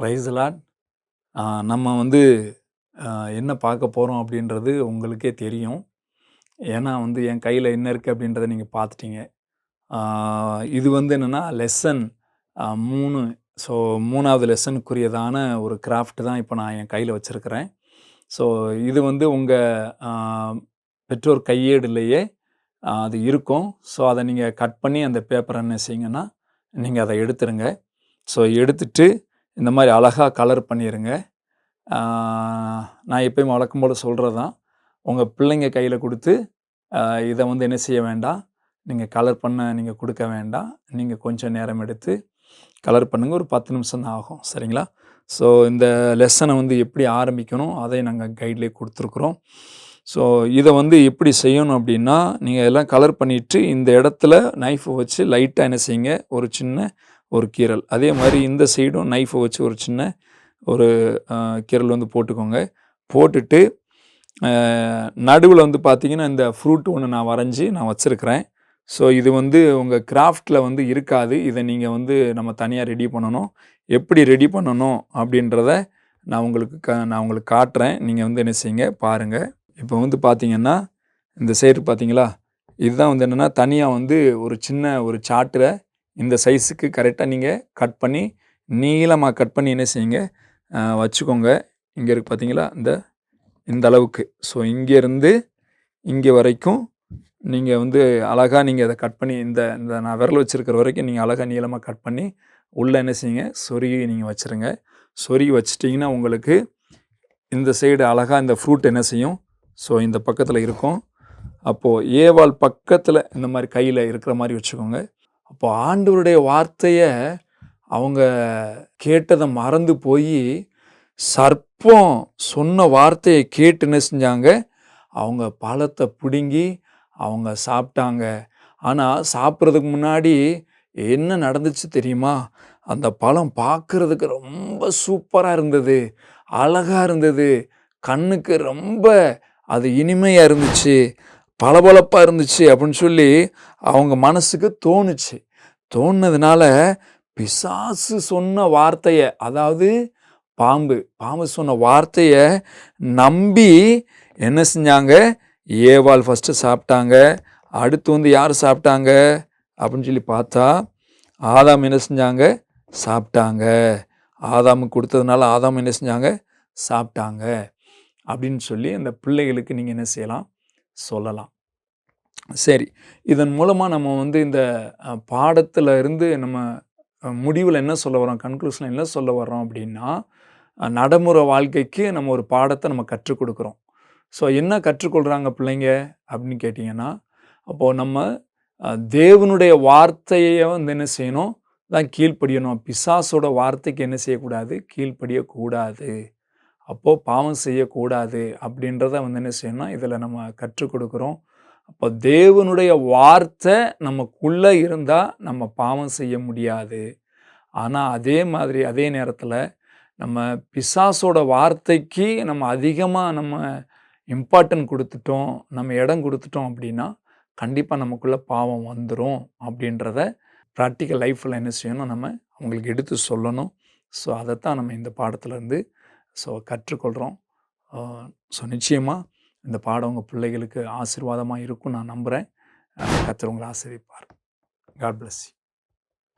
ப்ரைஸ்லாட் நம்ம வந்து என்ன பார்க்க போகிறோம் அப்படின்றது உங்களுக்கே தெரியும். ஏன்னா வந்து என் கையில் என்ன இருக்குது அப்படின்றத நீங்கள் பார்த்துட்டீங்க. இது வந்து என்னென்னா லெசன் மூணு ஸோ மூணாவது லெசனுக்குரியதான ஒரு கிராஃப்ட் தான் இப்போ நான் என் கையில் வச்சுருக்கிறேன். ஸோ இது வந்து உங்கள் பெற்றோர் கையேடுலேயே அது இருக்கும். ஸோ அதை நீங்கள் கட் பண்ணி அந்த பேப்பரை என்ன செய்யுங்கன்னா நீங்கள் அதை எடுத்துருங்க. ஸோ எடுத்துட்டு இந்த மாதிரி அழகாக கலர் பண்ணிடுங்க நான் எப்பயும் வழக்கம் போல் சொல்கிறது தான் உங்கள் பிள்ளைங்க கையில் கொடுத்து இதை வந்து என்ன செய்ய வேண்டாம். நீங்கள் கலர் பண்ண நீங்கள் கொடுக்க வேண்டாம். நீங்கள் கொஞ்சம் நேரம் எடுத்து கலர் பண்ணுங்கள் ஒரு பத்து நிமிஷம் தான் ஆகும். சரிங்களா? ஸோ இந்த லெசனை வந்து எப்படி ஆரம்பிக்கணும் அதை நாங்கள் கைட்லேயே கொடுத்துருக்குறோம். ஸோ இதை வந்து எப்படி செய்யணும் அப்படின்னா நீங்கள் எல்லாம் கலர் பண்ணிவிட்டு இந்த இடத்துல நைஃபை வச்சு லைட்டாக என்ன செய்யுங்க? ஒரு சின்ன ஒரு கீரல் அதே மாதிரி இந்த சைடும் நைஃபை வச்சு ஒரு சின்ன ஒரு கீரல் வந்து போட்டுக்கோங்க. போட்டுட்டு நடுவில் வந்து பார்த்திங்கன்னா இந்த ஃப்ரூட் ஒன்று நான் வரைஞ்சி நான் வச்சுருக்கிறேன். ஸோ இது வந்து உங்கள் கிராஃப்டில் வந்து இருக்காது. இதை நீங்கள் வந்து நம்ம தனியாக ரெடி பண்ணணும். எப்படி ரெடி பண்ணணும் அப்படின்றத நான் உங்களுக்கு க நான் உங்களுக்கு காட்டுறேன். நீங்கள் வந்து என்ன செய்யுங்க பாருங்கள் இப்போ வந்து பார்த்தீங்கன்னா இந்த சைடு பார்த்தீங்களா இதுதான் வந்து என்னென்னா தனியாக வந்து ஒரு சின்ன ஒரு சாட்டில் இந்த சைஸுக்கு கரெக்டாக நீங்கள் கட் பண்ணி நீளமாக கட் பண்ணி என்ன செய்யுங்க? வச்சுக்கோங்க. இங்கே இருக்குது பார்த்தீங்களா இந்த இந்த அளவுக்கு. ஸோ இங்கேருந்து இங்கே வரைக்கும் நீங்கள் வந்து அழகாக நீங்கள் அதை கட் பண்ணி இந்த இந்த நான் விரல் வச்சுருக்கிற வரைக்கும் நீங்கள் அழகாக நீளமாக கட் பண்ணி உள்ளே என்ன செய்யுங்க? சொருகி நீங்கள் வச்சுருங்க. சொருகி வச்சிட்டிங்கன்னா உங்களுக்கு இந்த சைடு அழகாக இந்த ஃப்ரூட் என்ன செய்யும்? ஸோ இந்த பக்கத்தில் இருக்கும். அப்போது ஏவால் பக்கத்தில் இந்த மாதிரி கையில் இருக்கிற மாதிரி வச்சுக்கோங்க. அப்போ ஆண்டவருடைய வார்த்தையை அவங்க கேட்டதை மறந்து போய் சர்ப்பம் சொன்ன வார்த்தையை கேட்டு என்ன செஞ்சாங்க? அவங்க பழத்தை பிடுங்கி அவங்க சாப்பிட்டாங்க. ஆனால் சாப்பிட்றதுக்கு முன்னாடி என்ன நடந்துச்சு தெரியுமா? அந்த பழம் பார்க்குறதுக்கு ரொம்ப சூப்பராக இருந்தது. அழகாக இருந்தது. கண்ணுக்கு ரொம்ப அது இனிமையாக இருந்துச்சு. பளபளப்பாக இருந்துச்சு அப்படின்னு சொல்லி அவங்க மனசுக்கு தோணுச்சு. தோணுனதுனால பிசாசு சொன்ன வார்த்தையை அதாவது பாம்பு பாம்பு சொன்ன வார்த்தையை நம்பி என்ன செஞ்சாங்க? ஏவாள் ஃபஸ்ட்டு சாப்பிட்டாங்க. அடுத்து வந்து யார் சாப்பிட்டாங்க? அப்படின்னு சொல்லி பார்த்தா ஆதாம் என்ன செஞ்சாங்க? சாப்பிட்டாங்க. ஆதாமுக்கு கொடுத்ததுனால ஆதாம் என்ன செஞ்சாங்க? சாப்பிட்டாங்க. அப்படின்னு சொல்லி அந்த பிள்ளைகளுக்கு நீங்கள் என்ன செய்யலாம்? சொல்லலாம். சரி இதன் மூலமாக நம்ம வந்து இந்த பாடத்தில் இருந்து நம்ம முடிவில் என்ன சொல்ல வரோம் கன்க்ளூஷனில் என்ன சொல்ல வர்றோம் அப்படின்னா நடைமுறை வாழ்க்கைக்கு நம்ம ஒரு பாடத்தை நம்ம கற்றுக் கொடுக்குறோம். ஸோ என்ன கற்றுக்கொள்கிறாங்க பிள்ளைங்க அப்படின்னு கேட்டிங்கன்னா அப்போது நம்ம தேவனுடைய வார்த்தையை வந்து என்ன செய்யணும்? தான் கீழ்ப்படியணும். பிசாசோட வார்த்தைக்கு என்ன செய்யக்கூடாது? கீழ்ப்படியக்கூடாது. அப்போது பாவம் செய்யக்கூடாது அப்படின்றத வந்து என்ன செய்யணும் இதில் நம்ம கற்றுக் கொடுக்குறோம். அப்போ தேவனுடைய வார்த்தை நமக்குள்ளே இருந்தால் நம்ம பாவம் செய்ய முடியாது. ஆனால் அதே மாதிரி அதே நேரத்தில் நம்ம பிசாசோட வார்த்தைக்கு நம்ம அதிகமாக நம்ம இம்பார்ட்டன்ட் கொடுத்துட்டோம் நம்ம இடம் கொடுத்துட்டோம் அப்படின்னா கண்டிப்பாக நமக்குள்ளே பாவம் வந்துடும் அப்படின்றத ப்ராக்டிக்கல் லைஃப்பில் என்ன செய்யணும் நம்ம அவங்களுக்கு எடுத்து சொல்லணும். ஸோ அதைத்தான் நம்ம இந்த பாடத்துலேருந்து ஸோ கற்றுக்கொள்கிறோம் ஸோ நிச்சயமாக இந்த பாடம் உங்கள் பிள்ளைகளுக்கு ஆசீர்வாதமாக இருக்கும் நான் நம்புகிறேன் கத்துறவங்களை ஆசிரியப்பார் காட் பிளஸ்